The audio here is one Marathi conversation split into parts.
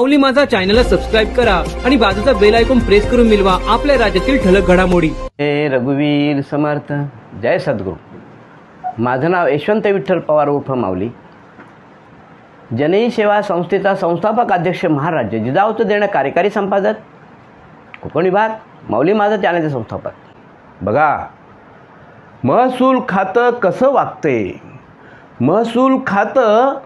माऊली माझा चॅनलला सबस्क्राईब करा आणि बाजूचा बेल ऐकून प्रेस करून मिळवा आपल्या राज्यातील ठळक घडामोडी. हे रघुवीर समर्थ जय सद्गुरू. माझं नाव यशवंत विठ्ठल पवार उर्फ माऊली. जनई सेवा संस्थेचा संस्थापक अध्यक्ष महाराज्य जिजाऊचं देणं कार्यकारी संपादक. कोकण विभाग माऊली माझं चॅनलचे संस्थापक. बघा महसूल खातं कसं वागते महसूल खातं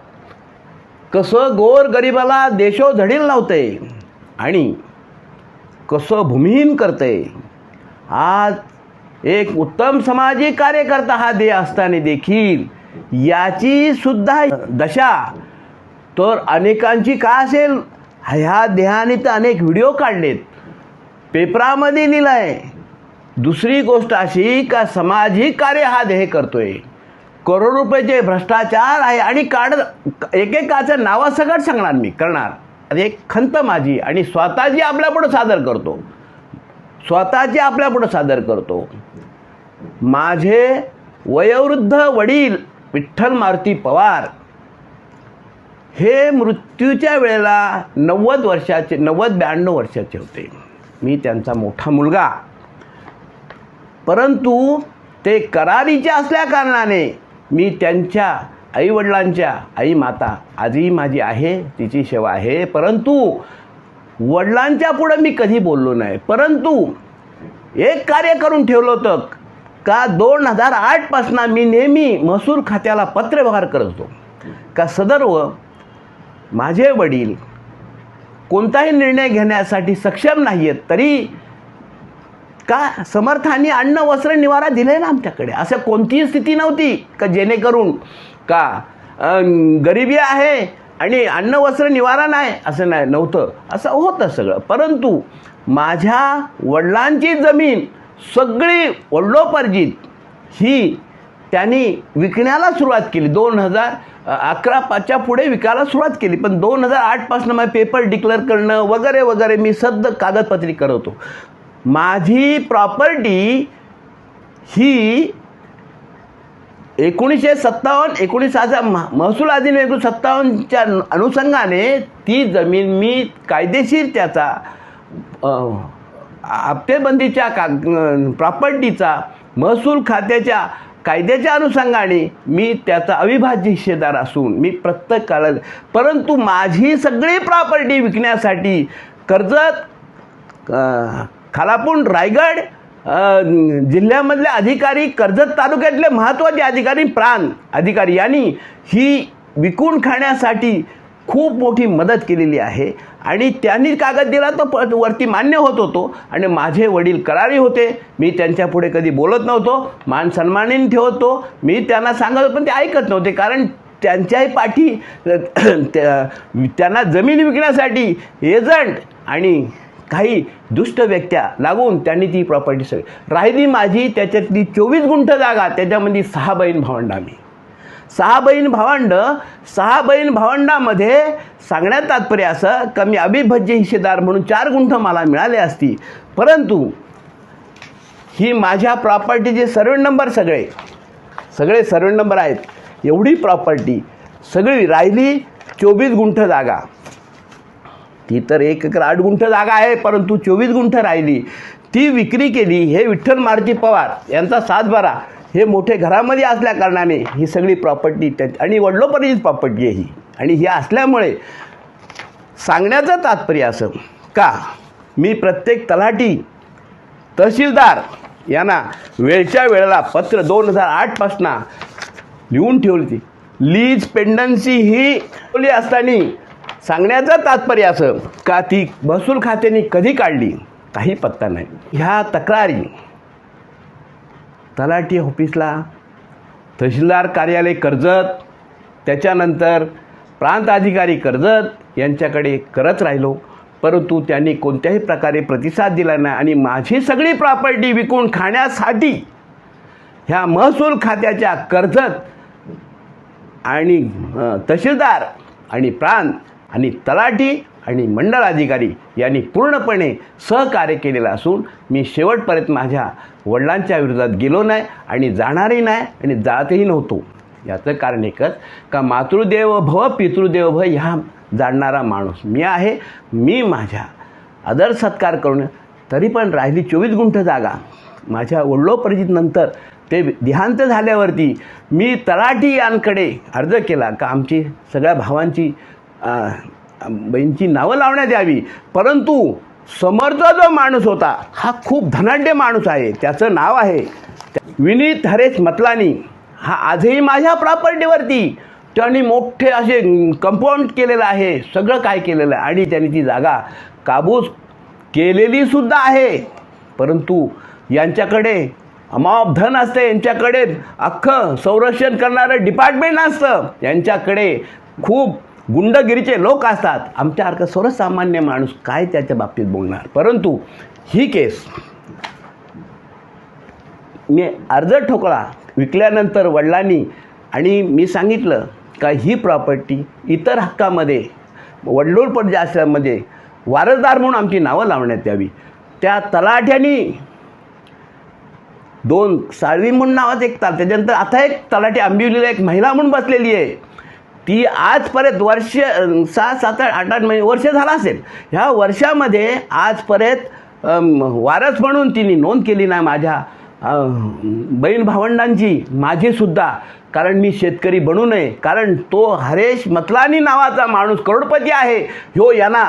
कसं गोर गरिबाला देशोधडील लावते आणि कसं भूमिहीन करते. आज एक उत्तम सामाजिक कार्यकर्ता हा देह असताना देखील याची सुद्धा दशा. तर अनेकांची का असेल? ह्या देहाने तर अनेक व्हिडिओ काढलेत. पेपरामध्ये लिहिलं आहे दुसरी गोष्ट अशी का सामाजिक कार्य हा देह करतोय. करोड रुपयाचे भ्रष्टाचार आहे आणि काढ एकेकाचं नावासकट सांगणार मी करणार. एक खंत माझी आणि स्वतःची आपल्यापुढं सादर करतो. स्वतःची आपल्यापुढं सादर करतो. माझे वयोवृद्ध वडील विठ्ठल मारुती पवार हे मृत्यूच्या वेळेला नव्वद वर्षाचे नव्वद ब्याण्णव वर्षाचे होते. मी त्यांचा मोठा मुलगा. परंतु ते करारीचे असल्या कारणाने मी त्यांच्या आईवडिलांच्या आई माता आजही माझी आहे तिची सेवा आहे परंतु वडिलांच्या पुढं मी कधी बोललो नाही. परंतु एक कार्य करून ठेवलं होतं का दोन हजार आठपासनं मी नेहमी महसूल खात्याला पत्रव्यवहार करत होतो. का सदर्व माझे वडील कोणताही निर्णय घेण्यासाठी सक्षम नाही आहेत तरी का समर्थांनी अन्न वस्त्र निवारा दिले ना आमच्याकडे? असं कोणतीही स्थिती नव्हती का जेणेकरून का गरिबी आहे आणि अन्न वस्त्र निवारा नाही? असं नाही नव्हतं. असं होतं सगळं. परंतु माझ्या वडिलांची जमीन सगळी वडलोपर्जित ही त्यांनी विकण्याला सुरुवात केली. दोन हजार अकरा पाचच्या पुढे विकायला सुरुवात केली. पण दोन हजार आठपासून मग पेपर डिक्लेअर करणं वगैरे वगैरे मी सद्द कागदपत्री करतो माझी प्रॉपर्टी ही एकोणीसशे सत्तावन्न एकोणीसाचा महसूल अधिनियम एकोणीसशे सत्तावन्नच्या अनुषंगाने ती जमीन मी कायदेशीर त्याचा हप्तेबंदीच्या का प्रॉपर्टीचा महसूल खात्याच्या कायद्याच्या अनुषंगाने मी त्याचा अविभाज्य हिस्सेदार असून मी प्रत्येक काळात परंतु माझी सगळी प्रॉपर्टी विकण्यासाठी कर्जत खालापून खालापूर रायगड जिल्ह्यामधले अधिकारी कर्जत तालुक्यातले महत्त्वाचे अधिकारी प्राण अधिकारी यांनी ही विकून खाण्यासाठी खूप मोठी मदत केलेली आहे. आणि त्यांनी कागद दिला तो प वरती मान्य होत होतो. आणि माझे वडील करारी होते. मी त्यांच्या पुढे कधी बोलत नव्हतो. मान सन्मानीने ठेवतो. मी त्यांना सांगत पण ते ऐकत नव्हते. कारण त्यांच्याही पाठी त्या- त्यांना जमीन विकण्यासाठी एजंट आणि काही दुष्ट व्यक्त्या लागून त्यांनी ती प्रॉपर्टी सगळी. राहिली माझी त्याच्यातली चोवीस गुंठ जागा त्याच्यामध्ये सहा बहीण भावंड आम्ही. सहा बहीण भावंड सहा बहीण भावंडामध्ये सांगण्यात तात्पर्य असं का मी अविभाज्य हिस्सेदार म्हणून चार गुंठ मला मिळाले असती. परंतु ही माझ्या प्रॉपर्टीचे सर्व नंबर सगळे सगळे सर्व नंबर आहेत. एवढी प्रॉपर्टी सगळी राहिली चोवीस गुंठ जागा. ती तर एक एकर आठ गुंठ जागा आहे परंतु चोवीस गुंठ राहिली. ती विक्री केली हे विठ्ठल मारुती पवार यांचा सातबारा. हे मोठे घरामध्ये असल्या कारणाने ही सगळी प्रॉपर्टी त्या आणि वडलोपर्यंत प्रॉपर्टी आहे ही. आणि ही असल्यामुळे सांगण्याचं तात्पर्य असं का मी प्रत्येक तलाठी तहसीलदार यांना वेळच्या वेळेला पत्र दोन हजार आठपासून लिहून ठेवली ती लीज पेंडन्सी ही असताना सांगण्याचं तात्पर्य असं का ती महसूल खात्याने कधी काढली? काही पत्ता नाही. ह्या तक्रारी तलाठी ऑफिसला तहसीलदार कार्यालय कर्जत त्याच्यानंतर प्रांत अधिकारी कर्जत यांच्याकडे करत राहिलो. परंतु त्यांनी कोणत्याही प्रकारे प्रतिसाद दिला नाही आणि माझी सगळी प्रॉपर्टी विकून खाण्यासाठी ह्या महसूल खात्याच्या कर्जत आणि तहसीलदार आणि प्रांत आणि तलाठी आणि मंडळ अधिकारी यांनी पूर्णपणे सहकार्य केलेलं असून मी शेवटपर्यंत माझ्या वडिलांच्या विरोधात गेलो नाही आणि जाणारही नाही आणि जातही नव्हतो. याचं कारण एकच का मातृदेव भव पितृदेव भव ह्या जाणणारा माणूस मी आहे. मी माझ्या आदर सत्कार करून तरी पण राहिली चोवीस गुंठ जागा. माझ्या वडिलोपरिचितनंतर ते देहांत झाल्यावरती मी तलाठी यांकडे अर्ज केला का आमची सगळ्या भावांची बहीणची नावं लावण्यात यावी. परंतु समर्थ जो माणूस होता हा खूप धनाढ्य माणूस आहे. त्याचं नाव आहे विनीत हरेश मतलानी. हा आजही माझ्या प्रॉपर्टीवरती. त्यांनी मोठे असे कंपाऊंड केलेलं आहे. सगळं काय केलेलं आहे? आणि त्यांनी ती जागा काबूज केलेली सुद्धा आहे. परंतु यांच्याकडे अमाप धन असते. यांच्याकडे अख्खं संरक्षण करणारं डिपार्टमेंट असतं. यांच्याकडे खूप गुंडगिरीचे लोक असतात. आमच्यासारखं सर्वसामान्य माणूस काय त्याच्या बाबतीत बोलणार? परंतु ही केस मी अर्ज ठोकळा विकल्यानंतर वडिलांनी आणि मी सांगितलं का ही प्रॉपर्टी इतर हक्कामध्ये वडलोळपट जे असल्यामध्ये वारसदार म्हणून आमची नावं लावण्यात यावी. त्या तलाठ्यानी दोन साळवी म्हणून नावाचं एक ताल त्याच्यानंतर आता एक तलाठी आंबिवलीला एक महिला म्हणून बसलेली आहे. ती आजपर्यंत वर्ष सहा सात आठ आठ आठ महिने वर्ष झाला असेल. ह्या वर्षामध्ये आजपर्यंत वारस म्हणून तिने नोंद केली नाही माझ्या. बहीण भावंडांची माझीसुद्धा कारण मी शेतकरी बनू नये. कारण तो हरेश मतलानी नावाचा माणूस करोडपती आहे. ह्यो यांना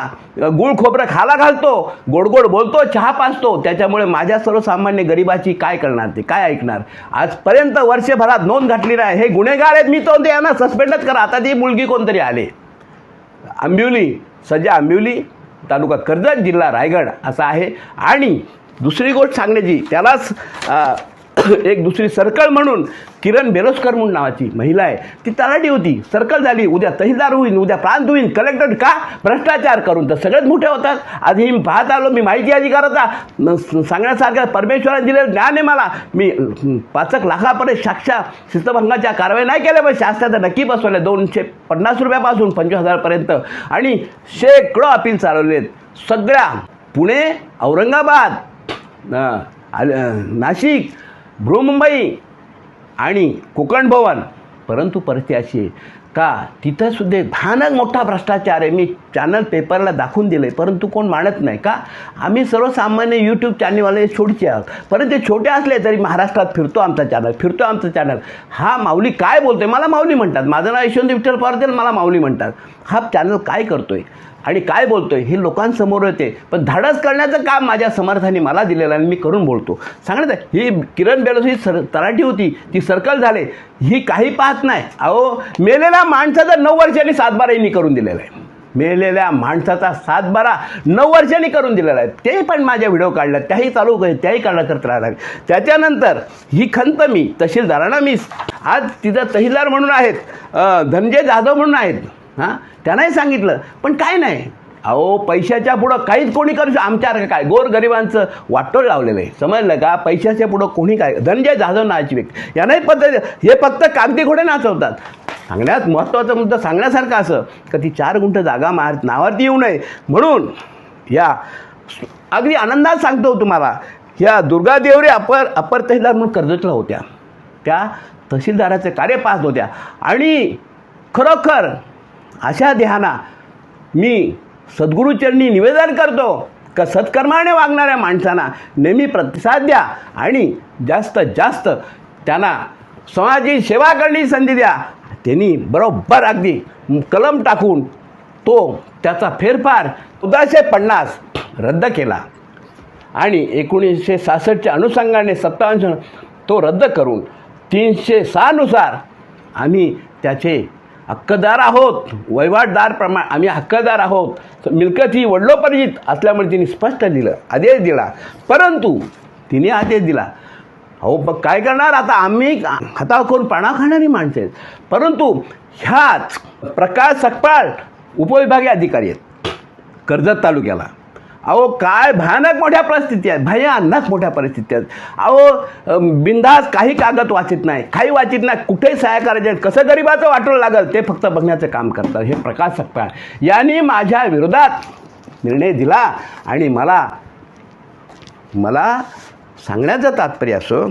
गुळ खोबरं खाला घालतो. गोड गोड बोलतो चहा पाचतो त्याच्यामुळे माझ्या सर्वसामान्य गरिबाची काय करणार ते? काय ऐकणार? आजपर्यंत वर्षभरात नोंद घातली नाही. हे गुन्हेगार आहेत मी तो ते यांना सस्पेंडच करा. आता ती मुलगी कोणतरी आले? आंबिवली सध्या आंबिवली तालुका कर्जत जिल्हा रायगड असा आहे. आणि दुसरी गोष्ट सांगण्याची त्यालाच एक दुसरी सर्कल म्हणून किरण बेरोजकर म्हणून नावाची महिला आहे. ती तलाठी होती. सर्कल झाली. उद्या तहसीलदार होईल उद्या प्रांत होईल कलेक्टर का? भ्रष्टाचार करून. तर सगळेच मोठे होतात. आधी मी पाहत आलो मी माहिती अधिकाराचा. न- सांगण्यासारखं परमेश्वराने दिलेलं ज्ञान आहे मला. मी पाचक लाखापर्यंत साक्षा शिस्तभंगाच्या कारवाई नाही केल्या पण शास्त्राचं नक्की बसवल्या दोनशे पन्नास रुपयापासून पंचवीस हजारपर्यंत. आणि शेकडो अपील चालवलेत. सगळ्या पुणे औरंगाबाद नाशिक बृहमुंबई आणि कोकण भवन. परंतु परिस्थिती अशी आहे का तिथंसुद्धा भयानक मोठा भ्रष्टाचार आहे. मी चॅनल पेपरला दाखवून दिलं आहे परंतु कोण मानत नाही का आम्ही सर्वसामान्य यूट्यूब चॅनलवाले छोटीचे आहोत. परंतु ते छोटे असले तरी महाराष्ट्रात फिरतो आमचा चॅनल फिरतो आमचं चॅनल हा माऊली काय बोलतोय? मला माऊली म्हणतात. माझं नाव यशवंत विठ्ठल पारदेल मला माऊली म्हणतात. हा चॅनल काय करतोय? आणि काय बोलतोय? हे लोकांसमोर येते. पण धाडस करण्याचं काम माझ्या समर्थाने मला दिलेलं आहे आणि मी करून बोलतो. सांगण्यात ही किरण बेलोस ही सर तराठी होती. ती सर्कल झाले. ही काही पाहत नाही. अहो मेलेल्या माणसाचा नऊ वर्षांनी सातबारा करून दिलेला आहे. मेलेल्या माणसाचा सातबारा नऊ वर्षांनी करून दिलेला आहे. ते पण माझ्या व्हिडिओ काढल्या त्याही चालू कर त्याही काढला करत राहणार त्याच्यानंतर ही खंत मी तहसीलदारांना मी आज तिथं तहसीलदार म्हणून आहेत धनजय धनंजय जाधव म्हणून आहेत. हां? त्यांनाही सांगितलं. पण काय नाही? अहो पैशाच्या पुढं काहीच कोणी करू शकतो आमच्यासारखं काय? गोरगरिबांचं वाटोळ लावलेलं आहे. समजलं का? पैशाच्या पुढं कोणी काय? धनंजय जाधव नावाची व्यक्ती यांनाही पद्धत हे फक्त कागदी घोडे नाचवतात. सांगण्यात महत्त्वाचा मुद्दा सांगण्यासारखं असं का ती चार गुंठ जागा मार नावावरती येऊ नये. म्हणून या अगदी आनंदात सांगतो तुम्हाला ह्या दुर्गा देवरे अपर अपर तहसीलदार म्हणून कर्जतला होत्या. त्या तहसीलदाराचे कार्य पाहत होत्या. आणि खरोखर अशा ध्याना मी सद्गुरूचरणी निवेदन करतो का सत्कर्माने वागणाऱ्या माणसांना नेहमी प्रतिसाद द्या आणि जास्तीत जास्त त्यांना समाजाची सेवा करण्याची संधी द्या. त्यांनी बरोबर अगदी कलम टाकून तो त्याचा फेरफार चौदाशे पन्नास रद्द केला. आणि एकोणीसशे सहासष्टच्या अनुषंगाने सत्तावन्न तो रद्द करून तीनशे सहानुसार आम्ही त्याचे हक्कदार आहोत वहिवाटदार प्रमाण आम्ही हक्कदार आहोत. मिलकत ही वडलोपरिजित असल्यामुळे तिने स्पष्ट दिलं आदेश दिला. परंतु तिने आदेश दिला. अहो मग काय करणार? आता आम्ही हाताळ करून पाणा खाणारी माणसं आहेत. परंतु ह्याच प्रकाश सकपाळ उपविभागीय अधिकारी आहेत कर्जत तालुक्याला. अहो काय भयानक मोठ्या परिस्थिती आहेत. भयानक मोठ्या परिस्थिती आहेत. अहो बिंदास काही कागद वाचित नाही काही वाचित नाही. कुठेही सहाय्य करायचे कसं गरिबाचं वाटून लागल? ते फक्त बघण्याचं काम करतात. हे प्रकाश सकपाळ यांनी माझ्या विरोधात निर्णय दिला आणि मला मला सांगण्याचं तात्पर्य असो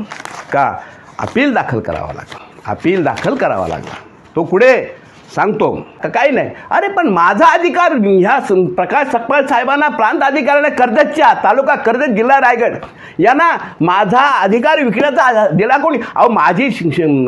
का अपील दाखल करावा लागला. अपील दाखल करावा लागला. तो पुढे सांगतो. का काही नाही. अरे पण माझा अधिकार ह्या प्रकाश सकपाळ साहेबांना प्रांत अधिकाऱ्याने कर्जतच्या तालुका कर्जत जिल्हा रायगड यांना माझा अधिकार विकण्याचा दिला कोणी? अहो माझी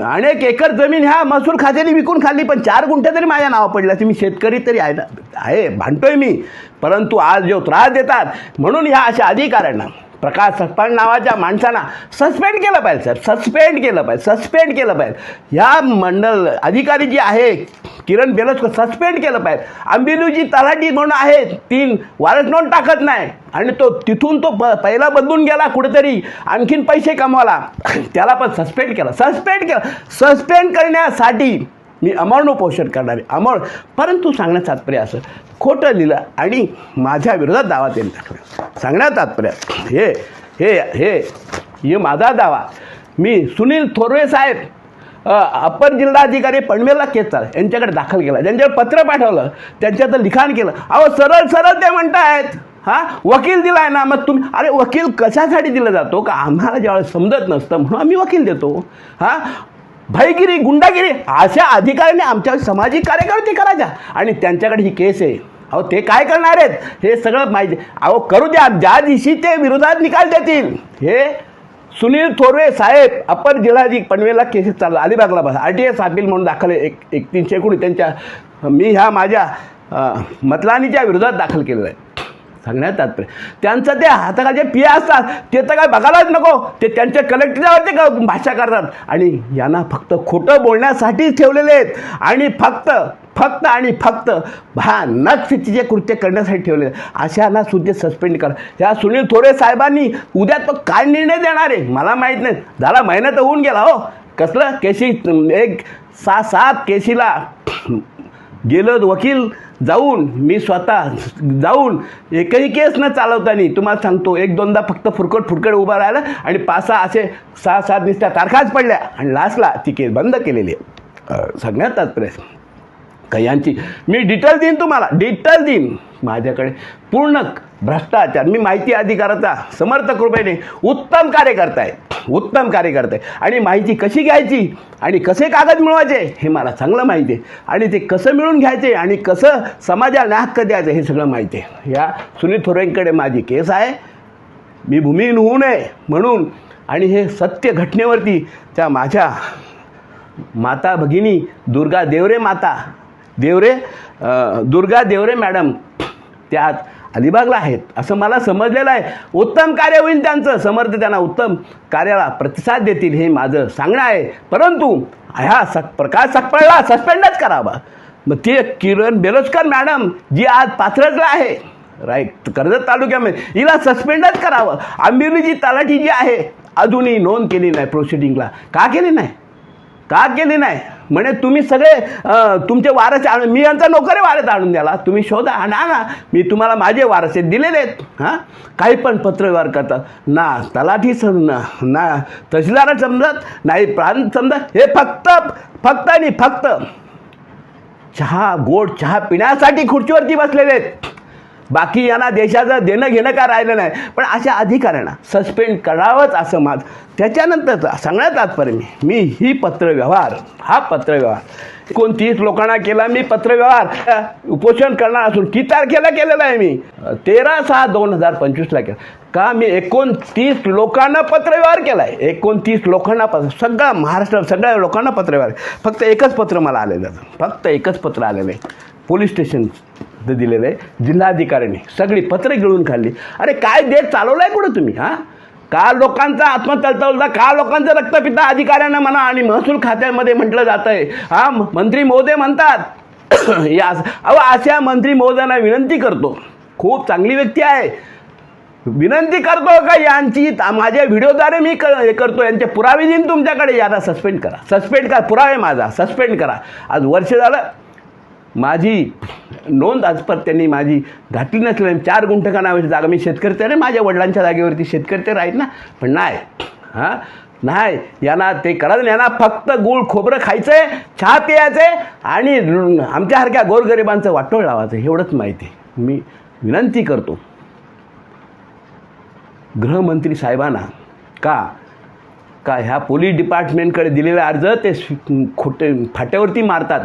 अनेक एकर जमीन ह्या महसूल खात्याने विकून खाल्ली पण चार गुंठे तरी माझ्या नावा पडल्या. मी शेतकरी तरी आहे ना आहे भांडतोय मी. परंतु आज जो त्रास देतात म्हणून ह्या अशा अधिकाऱ्यांना प्रकाश सकपाळ नावाच्या माणसांना सस्पेंड केलं पाहिजे साहेब सस्पेंड केलं पाहिजे सस्पेंड केलं पाहिजे. ह्या मंडल अधिकारी जी आहे किरण बेलसकर सस्पेंड केलं पाहिजे. आंबिलूजी तलाठी म्हणून आहे तीन वारस नोंद टाकत नाही. आणि तो तिथून तो प पहिला बदलून गेला कुठेतरी आणखीन पैसे कमवाला त्याला पण सस्पेंड केलं. सस्पेंड केलं. सस्पेंड करण्यासाठी मी अमरण उपोषण करणार. आहे अमर परंतु सांगण्यात तात्पर्य असं. खोटं लिहिलं आणि माझ्या विरोधात दावा त्यांनी दाखवला. सांगण्यात तात्पर्य हे हे हे हे माझा दावा. मी सुनील थोरवे साहेब अप्पर जिल्हाधिकारी पनवेलला केस चाल यांच्याकडे दाखल केला. ज्यांच्यावर पत्र पाठवलं त्यांच्यात लिखाण केलं. अहो सरळ सरळ ते म्हणतायत. हां वकील दिला आहे ना मग तुम्ही अरे वकील कशासाठी दिला जातो? का आम्हाला ज्यावेळेस समजत नसतं म्हणून आम्ही वकील देतो. हां भयगिरी गुंडागिरी अशा अधिकाऱ्याने आमच्या सामाजिक कार्यकर्ते करायच्या. आणि त्यांच्याकडे ही केस आहे. अहो ते काय करणार आहेत? हे सगळं माहिती. अहो करू द्या. ज्या दिवशी ते विरोधात निकाल देतील. हे सुनील थोरवे साहेब अपर जिल्हाधिक पनवेलला केसेस चालला. अलिबागला बस. आर टी एस अपील म्हणून दाखल आहे. एक एकतीनशे एकोणीस त्यांच्या मी ह्या माझ्या मतलानीच्या विरोधात दाखल केलेला आहे. सांगण्यात तात्पर्य. त्यांचं ते हाताखालचे पिया असतात ते तर काय बघायलाच नको. ते त्यांच्या कलेक्टरवरती का भाषा करतात. आणि यांना फक्त खोटं बोलण्यासाठीच ठेवलेले आहेत. आणि फक्त फक्त आणि फक्त भानक स्थितीचे कृत्य करण्यासाठी ठेवले आहेत. अशांना सुद्धा सस्पेंड करा. ह्या सुनील थोरे साहेबांनी उद्या तो काय निर्णय देणार आहे मला माहीत नाही. झाला महिना तर होऊन गेला हो. कसलं? केशी एक सहा सात केशीला गेलं वकील जाऊन मी स्वतः जाऊन एकही केस न चालवताना तुम्हाला सांगतो एक दोनदा फक्त फुरकट फुरकट उभा राहिलं आणि पाच सहा असे सहा सात दिसत्या तारखाच पडल्या. आणि लास्टला ती केस बंद केलेली आहे. सगळ्यात तात्पर्य कयांची. मी डिटेल देईन तुम्हाला. डिटेल देईन. माझ्याकडे पूर्ण भ्रष्टाचार. मी माहिती अधिकाराचा समर्थक रुपयाने उत्तम कार्यकर्ता आहे उत्तम कार्य करताय. आणि माहिती कशी घ्यायची? आणि कसे कागद मिळवायचे? हे मला चांगलं माहिती आहे. आणि ते कसं मिळून घ्यायचे? आणि कसं समाजाला हक्क द्यायचं? हे सगळं माहिती आहे. या सुनील थोरेंकडे माझी केस आहे. मी भूमिहीन होऊ नये म्हणून आणि हे सत्य घटनेवरती त्या माझ्या माता भगिनी दुर्गा देवरे माता देवरे दुर्गा देवरे मॅडम त्यात अलिबागला आहेत. असं मला समजलेलं आहे. उत्तम कार्य होईल त्यांचं समर्थ त्यांना उत्तम कार्याला प्रतिसाद देतील हे माझं सांगणं आहे. परंतु ह्या सक प्रकाश सकपळला सस्पेंडच करावा. मग ते किरण बेरोजकर मॅडम जी आज पाथरजला आहे राईट कर्जत तालुक्यामध्ये हिला सस्पेंडच करावं. आंबिवली तलाठी जी आहे अजूनही नोंद केली नाही प्रोसिडिंगला का केली नाही? का केली नाही? म्हणे तुम्ही सगळे तुमचे वारस आणून मी यांचा नोकरी वारस आणून द्याला तुम्ही शोधा आणि आणा मी तुम्हाला माझे वारसे दिलेले आहेत. हां? काही पण पत्रव्यवहार करतात. ना तलाठी सम ना ना तहसीलदार समजत नाही प्रांत समजत. हे फक्त फक्त आणि फक्त चहा गोड चहा पिण्यासाठी खुर्चीवरती बसलेले आहेत. बाकी यांना देशाचं देणं घेणं का राहिलं नाही. पण अशा अधिकाऱ्यांना सस्पेंड करावंच असं माझं. त्याच्यानंतर सांगण्यात तात्पर्य मी मी ही पत्रव्यवहार हा पत्रव्यवहार एकोणतीस लोकांना केला मी पत्रव्यवहार. उपोषण करणार असून किती तारखेला केलेला आहे मी? तेरा सहा दोन हजार पंचवीसला केला. का मी एकोणतीस लोकांना पत्रव्यवहार केला आहे एकोणतीस लोकांना पत्र सगळा महाराष्ट्र सगळ्या लोकांना पत्रव्यवहार. फक्त एकच पत्र मला आलेलं आहे. फक्त एकच पत्र आलेलं आहे. पोलीस स्टेशन दिलेलं आहे. जिल्हाधिकाऱ्यांनी सगळी पत्र गिळून खाल्ली. अरे काय देश चालवलं आहे कुठं तुम्ही हां? का लोकांचा आत्मतलतलता का लोकांचं रक्तपिता अधिकाऱ्यांना म्हणा आणि महसूल खात्यामध्ये म्हटलं जातं आहे हा मंत्री मोदे म्हणतात. या अहो अशा मंत्री महोदयांना विनंती करतो. खूप चांगली व्यक्ती आहे. विनंती करतो का यांची? माझ्या व्हिडिओद्वारे मी कर हे करतो. यांचे पुरावे देईन तुमच्याकडे. यांना सस्पेंड करा. सस्पेंड करा. पुरावे माझा. सस्पेंड करा. आज वर्ष झालं. माझी नोंद आजपर्यंत त्यांनी माझी घातली नसल्याने चार गुंठका नावाची जागा मी शेतकरी तर माझ्या वडिलांच्या जागेवरती शेतकरी तर आहेत ना. पण नाही. हां? नाही. यांना ते करायचं यांना फक्त गुळ खोबरं खायचं आहे चहा प्यायचं आहे आणि आमच्यासारख्या गोरगरिबांचं वाटोळ लावायचं. एवढंच माहिती आहे. मी विनंती करतो. गृहमंत्री साहेबांना का? का ह्या पोलीस डिपार्टमेंटकडे दिलेला अर्ज ते खोटे फाट्यावरती मारतात?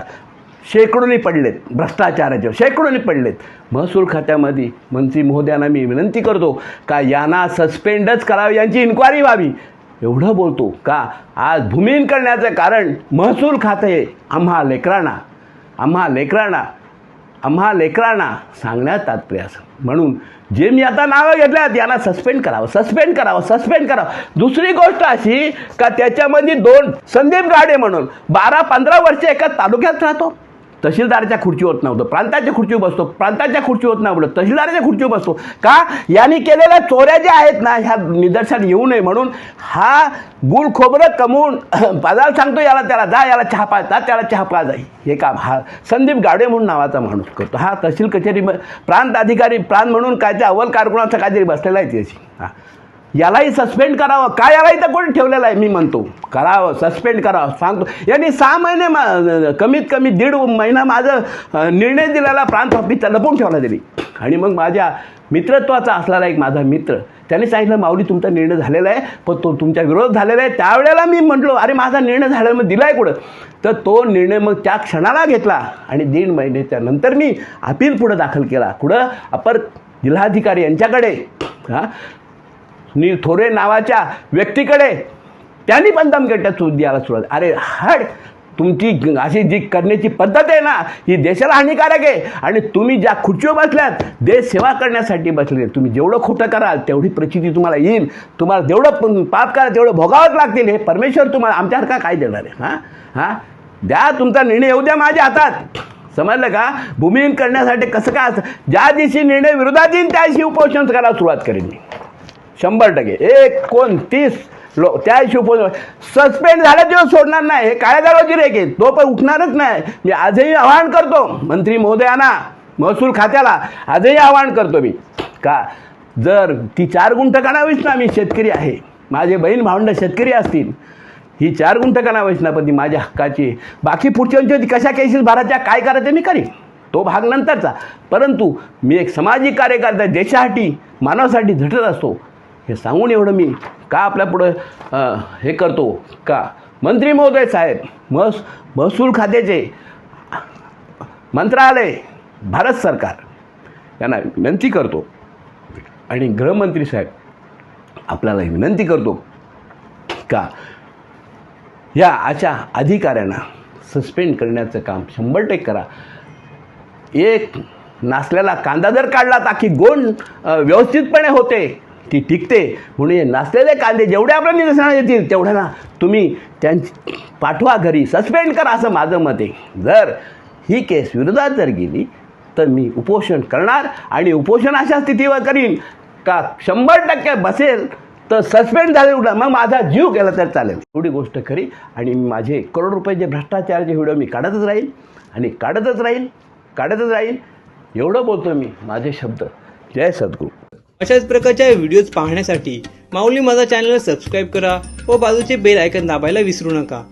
शेकडोनी पडलेत भ्रष्टाचाराचे शेकडोनी पडलेत. महसूल खात्यामध्ये मंत्री महोदयांना मी विनंती करतो का यांना सस्पेंडच करावे यांची इन्क्वायरी व्हावी. एवढं बोलतो का? आज भूमिहीन करण्याचं कारण महसूल खाते आम्हा लेकरांना आम्हा लेकरांना आम्हा लेकरांना सांगण्यात तात्पर्य असं. म्हणून जे मी आता नावं घेतल्यात यांना सस्पेंड करावं सस्पेंड करावं सस्पेंड करावं. दुसरी गोष्ट अशी का त्याच्यामध्ये दोन संदीप गाडे म्हणून बारा पंधरा वर्ष एका तालुक्यात राहतो. तहसीलदाराच्या खुर्चीवर नव्हतं. प्रांताच्या खुर्चीवर बसतो. प्रांताच्या खुर्चीवर नव्हतं तहसीलदाराच्या खुर्चीवर बसतो. का? यांनी केलेल्या चोऱ्या ज्या आहेत ना ह्या निदर्शनात येऊ नये म्हणून हा गुळ खोबरं कमवून बाजार सांगतो याला त्याला जा याला चहा पा जा त्याला चहा पा जाई हे काम हा संदीप गाडे म्हणून नावाचा माणूस करतो. हा तहसील कचेरी प्रांत अधिकारी प्रांत म्हणून काय त्या अव्वल कारकुणाचा काहीतरी बसलेला आहे त्याची. हा. यालाही सस्पेंड करावं. काय याला इथं कोणी ठेवलेलं आहे? मी म्हणतो. करावं सस्पेंड करावं. सांगतो. यांनी सहा महिने मा कमीत कमी दीड महिना माझं निर्णय दिलेला प्रांत ऑफिसचा लपवून ठेवला त्यांनी. आणि मग माझ्या मित्रत्वाचा असलेला एक माझा मित्र त्याने सांगितलं माऊली तुमचा निर्णय झालेला आहे पण तो तुमच्या विरोध झालेला आहे. त्यावेळेला मी म्हटलो अरे माझा निर्णय झाला मग दिला आहे कुठं? तर तो निर्णय मग त्या क्षणाला घेतला. आणि दीड महिन्याच्या नंतर मी अपील पुढं दाखल केला. कुठं? अपर जिल्हाधिकारी यांच्याकडे. हां? नील थोरे नावाच्या व्यक्तीकडे त्यांनी पण दमगट्ट्यात सूट द्यायला सुरुवात. अरे हड! तुमची अशी जी करण्याची पद्धत आहे ना ही देशाला हानिकारक आहे. आणि तुम्ही ज्या खुर्चीवर बसल्यात देश सेवा करण्यासाठी बसले तुम्ही जेवढं खोटं कराल तेवढी प्रचिती तुम्हाला येईल. तुम्हाला जेवढं पण पाप करा तेवढं भोगावंच लागतील. हे परमेश्वर तुम्हाला आमच्यासारखा काय देणार आहे? हां? हां? द्या तुमचा निर्णय येऊ द्या माझ्या हातात. समजलं का? भूमिहीन करण्यासाठी कसं काय असं? ज्या दिवशी निर्णय विरोधात येईन त्या दिवशी उपोषण करायला सुरुवात करेन मी. शंभर टक्के. एकोणतीस लो त्या हिशोब सस्पेंड झाल्या दिवस सोडणार नाही. हे काळ्या झालं रेख आहे तो पण उठणारच नाही. मी आजही आवाहन करतो. मंत्री महोदयांना महसूल खात्याला आजही आवाहन करतो मी. का? जर ती चार गुंठ ना मी शेतकरी आहे माझे बहीण भावंड शेतकरी असतील ही चार गुंठ काढावीच ना पण ती माझ्या हक्काची. बाकी पुढच्या कशा केसेस भरायच्या काय करायचं मी करीन? तो भाग नंतरचा. परंतु मी एक सामाजिक कार्यकर्ता देशासाठी मानवासाठी झटत असतो हे सांगून एवढं मी का आपल्या पुढं हे करतो? का? मंत्री महोदय साहेब महस महसूल खात्याचे मंत्रालय भारत सरकार यांना विनंती करतो. आणि गृहमंत्री साहेब आपल्याला विनंती करतो का या अशा अधिकाऱ्यांना सस्पेंड करण्याचं काम शंभर टक्के करा. एक नासलेला कांदा जर काढला तर की व्यवस्थितपणे होते. ती टिकते. म्हणून हे नासलेले कांदे जेवढे आपल्या निदर्शनात येतील तेवढ्या तुम्ही त्यांची पाठवा घरी सस्पेंड करा असं माझं मत आहे. जर ही केस विरोधात जर गेली तर मी उपोषण करणार आणि उपोषण अशा स्थितीवर करीन का शंभर टक्के बसेल तर सस्पेंड झाले उठला मग माझा जीव गेला तर चालेल. एवढी गोष्ट खरी आणि माझे करोड रुपयाचे भ्रष्टाचाराचे व्हिडिओ मी काढतच राहील आणि काढतच राहील काढतच राहील. एवढं बोलतो मी. माझे शब्द. जय सद्गुरू. अशाच प्रकारच्या व्हिडिओज पाहण्यासाठी माऊली माझा चॅनल सबस्क्राईब करा व बाजूचे बेल आयकन दाबायला विसरू नका.